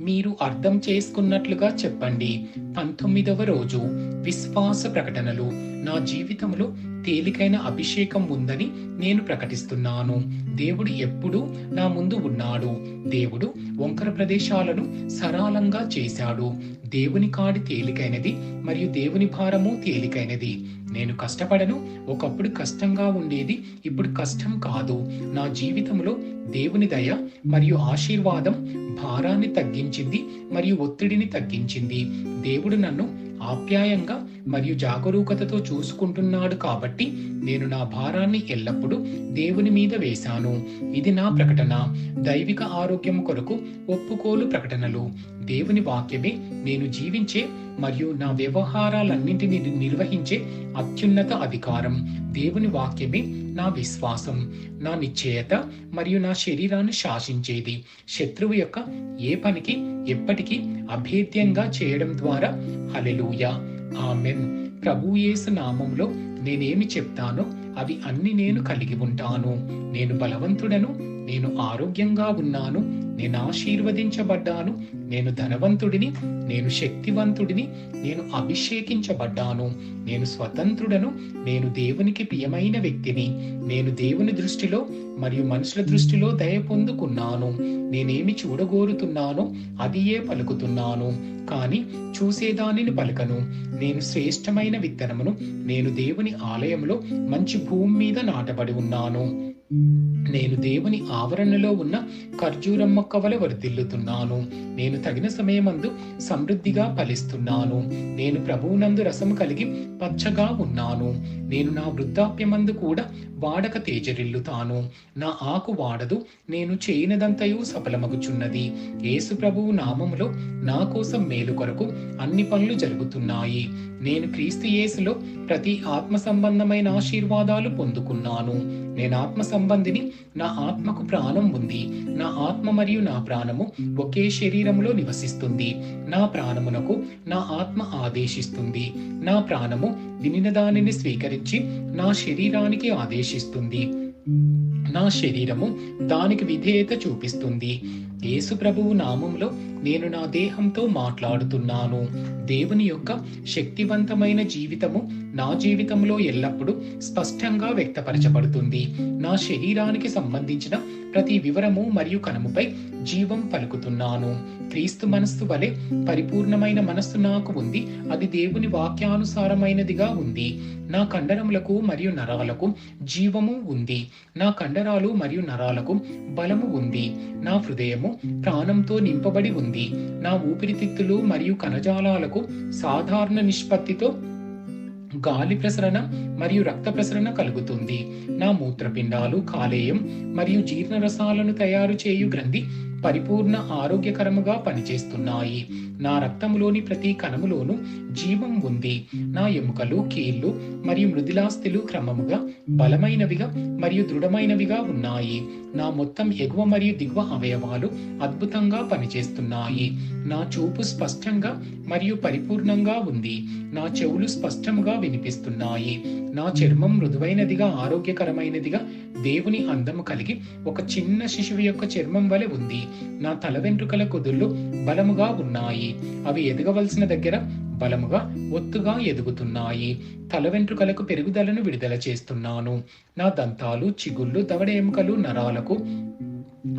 మీరు అర్థం చేసుకున్నట్లుగా చెప్పండి. పంతొమ్మిదవ రోజు విశ్వాస ప్రకటనలు. నా జీవితంలో తేలికైన అభిషేకం ఉందని నేను ప్రకటిస్తున్నాను. దేవుడు ఎప్పుడూ నా ముందు ఉన్నాడు. దేవుడు వంకర ప్రదేశాలను సరళంగా చేశాడు. దేవుని కాడి తేలికైనది మరియు దేవుని భారము తేలికైనది. నేను కష్టపడను. ఒకప్పుడు కష్టంగా ఉండేది ఇప్పుడు కష్టం కాదు. నా జీవితంలో దేవుని దయ మరియు ఆశీర్వాదం భారాన్ని తగ్గించింది మరియు ఒత్తిడిని తగ్గించింది. దేవుడు నన్ను ఆప్యాయంగా మరియు జాగరూకతతో చూసుకుంటున్నాడు కాబట్టి నేను నా భారాన్ని ఎల్లప్పుడూ దేవుని మీద వేశాను. ఇది నా ప్రకటన. దైవిక ఆరోగ్యం కొరకు ఒప్పుకోలు ప్రకటనలు. దేవుని వాక్యమే నేను జీవించే మరియు నా వ్యవహారాలన్నింటినీ నిర్వహించే అత్యున్నత అధికారం. దేవుని వాక్యమే నా విశ్వాసం. నా నిశ్చయత మరియు నా శరీరాన్ని శాసించేది. శత్రువు యొక్క ఏ పనికి ఎప్పటికీ అభేద్యంగా చేయడం ద్వారా. Hallelujah amen. ప్రభు యేసు నామంలో నేనేమి చెప్తానో అవి అన్ని నేను కలిగి ఉంటాను. నేను బలవంతుడను నేను ఆరోగ్యంగా ఉన్నాను నేను ఆశీర్వదించబడ్డాను నేను ధనవంతుడిని నేను శక్తివంతుడిని నేను అభిషేకించబడ్డాను. నేను స్వతంత్రుడను నేను దేవునికి ప్రియమైన వ్యక్తిని. నేను దేవుని దృష్టిలో మరియు మనుషుల దృష్టిలో దయ పొందుకున్నాను. నేనేమి చూడగోరుతున్నానో అదియే పలుకుతున్నాను. కానీ చూసేదానిని పలకను. నేను శ్రేష్టమైన విత్తనమును నేను దేవుని ఆలయంలో మంచి భూమి మీద నాటబడి ఉన్నాను. నేను దేవుని ఆవరణలో ఉన్న ఖర్జూరం మొక్క వలె వర్ధిల్లుతున్నాను నేను తగిన సమయమందు సమృద్ధిగా ఫలిస్తున్నాను. నేను ప్రభువునందు రసము కలిగి పచ్చగా ఉన్నాను. నేను నా వృద్ధాప్యమందు కూడా వాడక తేజరిల్లుతాను. నా ఆకు వాడదు నేను చేయనదంతయు సఫలమగుచున్నది. యేసు ప్రభువు నామములో నా కోసం మేలు కొరకు అన్ని పనులు జరుగుతున్నాయి. నేను క్రీస్తు యేసులో ప్రతి ఆత్మ సంబంధమైన ఆశీర్వాదాలు పొందుకున్నాను. నేను ఆత్మ సంబంధిని నా ఆత్మకు ప్రాణం ఉంది. నా ఆత్మ మరియు నా ప్రాణము ఒకే శరీరములో నివసిస్తుంది. నా ప్రాణమునకు నా ఆత్మ ఆదేశిస్తుంది. నా ప్రాణము వినిన దానిని స్వీకరించి నా శరీరానికి ఆదేశిస్తుంది. నా శరీరము దానికి విధేయత చూపిస్తుంది. యేసు ప్రభువు నామంలో నేను నా దేహంతో మాట్లాడుతున్నాను. దేవుని యొక్క శక్తివంతమైన జీవితము నా జీవితంలో ఎల్లప్పుడూ స్పష్టంగా వ్యక్తపరచబడుతుంది. నా శరీరానికి సంబంధించిన ప్రతి వివరము మరియు కనుముపై జీవం పలుకుతున్నాను. క్రీస్తు మనస్సు వలె పరిపూర్ణమైన మనస్సు నాకు ఉంది. అది దేవుని వాక్యానుసారమైనదిగా ఉంది. నా కండరములకు మరియు నరాలకు జీవము ఉంది. నా కండరాలు మరియు నరాలకు బలము ఉంది. నా హృదయము ప్రాణంతో నింపబడి ఉంది. నా ఊపిరితిత్తులు మరియు కణజాలాలకు సాధారణ నిష్పత్తితో గాలి ప్రసరణ మరియు రక్త ప్రసరణ కలుగుతుంది. నా మూత్రపిండాలు కాలేయం మరియు జీర్ణరసాలను తయారు చేయు గ్రంథి పరిపూర్ణ ఆరోగ్యకరముగా పనిచేస్తున్నాయి. నా రక్తములోని ప్రతి కణములోనూ జీవం ఉంది. నా ఎముకలు కీళ్ళు మరియు మృదులాస్థులు క్రమముగా బలమైనవిగా మరియు దృఢమైనవిగా ఉన్నాయి. నా మొత్తం ఎగువ మరియు దిగువ అవయవాలు అద్భుతంగా పనిచేస్తున్నాయి. నా చూపు స్పష్టంగా మరియు పరిపూర్ణంగా ఉంది. నా చెవులు స్పష్టంగా వినిపిస్తున్నాయి. నా చర్మం మృదువైనదిగా ఆరోగ్యకరమైనదిగా దేవుని అందము కలిగి ఒక చిన్న శిశువు యొక్క చర్మం వలె ఉంది. నా తల వెంట్రుకల కుదుళ్ళు బలముగా ఉన్నాయి. అవి ఎదగవలసిన దగ్గర బలముగా ఒత్తుగా ఎదుగుతున్నాయి. తల వెంట్రుకలకు పెరుగుదలను విడుదల చేస్తున్నాను. నా దంతాలు చిగుళ్ళు దవడ ఎముకలు నరాలకు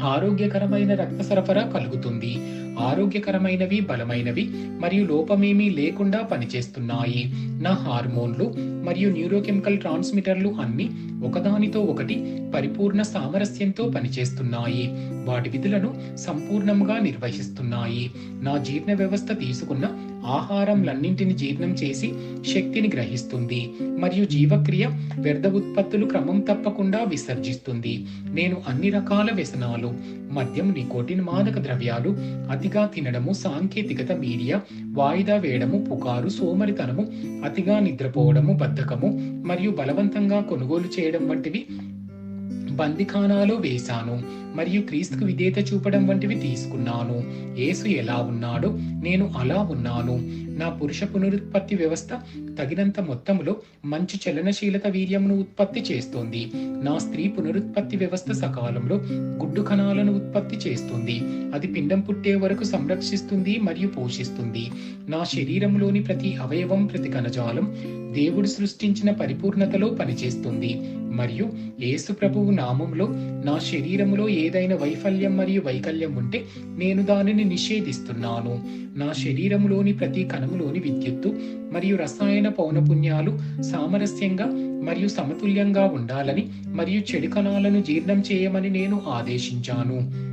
ఆరోగ్యకరమైన రక్త సరఫరా కలుగుతుంది. ఆరోగ్యకరమైనవి బలమైనవి మరియు లోపమేమీ లేకుండా పనిచేస్తున్నాయి. నా హార్మోన్లు మరియు న్యూరోకెమికల్ ట్రాన్స్మిటర్లు అన్ని ఒకదానితో ఒకటి పరిపూర్ణ సామరస్యంతో పనిచేస్తున్నాయి. వాటి విధులను సంపూర్ణంగా నిర్వహిస్తున్నాయి. నా జీర్ణ వ్యవస్థ తీసుకున్న ఆహారంలన్నింటిని జీర్ణం చేసి శక్తిని గ్రహిస్తుంది. మరియు జీవక్రియ వ్యర్థ ఉత్పత్తులు క్రమం తప్పకుండా విసర్జిస్తుంది. నేను అన్ని రకాల వ్యసనాలు మద్యం నికోటిన్ మాదక ద్రవ్యాలు అతిగా తినడము సాంకేతికత మీడియా వాయిదా వేయడము పుకారు సోమరితనము అతిగా నిద్రపోవడము బద్ధకము మరియు బలవంతంగా కొనుగోలు చేయడం వంటివి బందిఖానాలో వేశాను మరియు క్రీస్తుకు విధేయత చూపడం వంటివి తీసుకున్నాను. యేసు ఎలా ఉన్నాడో నేను అలా ఉన్నాను. నా పురుష పునరుత్పత్తి వ్యవస్థ తగినంత మొత్తంలో మంచి చలనశీలత వీర్యమును ఉత్పత్తి చేస్తోంది. నా స్త్రీ పునరుత్పత్తి వ్యవస్థ సకాలంలో గుడ్డు కణాలను ఉత్పత్తి చేస్తుంది. అది పిండం పుట్టే వరకు సంరక్షిస్తుంది మరియు పోషిస్తుంది. నా శరీరంలోని ప్రతి అవయవం ప్రతి కణజాలం దేవుడు సృష్టించిన పరిపూర్ణతలో పనిచేస్తుంది. మరియు యేసు ప్రభువు నామంలో నా శరీరములో ఏదైనా వైఫల్యం మరియు వైకల్యం ఉంటే నేను దానిని నిషేధిస్తున్నాను. నా శరీరంలోని ప్రతి కణ కణములోని విద్యుత్తు మరియు రసాయన పౌనపుణ్యాలు సామరస్యంగా మరియు సమతుల్యంగా ఉండాలని మరియు చెడు కణాలను జీర్ణం చేయమని నేను ఆదేశించాను.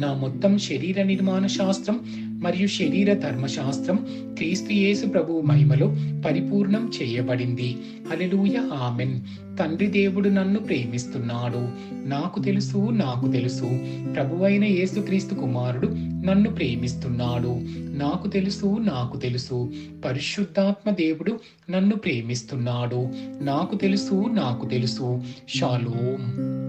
నా మొత్తం శరీర నిర్మాణ శాస్త్రం మరియు శరీర ధర్మశాస్త్రం క్రీస్తు యేసు ప్రభువు మహిమలో పరిపూర్ణం చేయబడింది. Alleluia amen. తండ్రి దేవుడు నన్ను ప్రేమిస్తున్నాడు. నాకు తెలుసు నాకు తెలుసు. ప్రభువైన యేసుక్రీస్తు కుమారుడు నన్ను ప్రేమిస్తున్నాడు. నాకు తెలుసు నాకు తెలుసు. పరిశుద్ధాత్మ దేవుడు నన్ను ప్రేమిస్తున్నాడు. నాకు తెలుసు నాకు తెలుసు. షాలోం.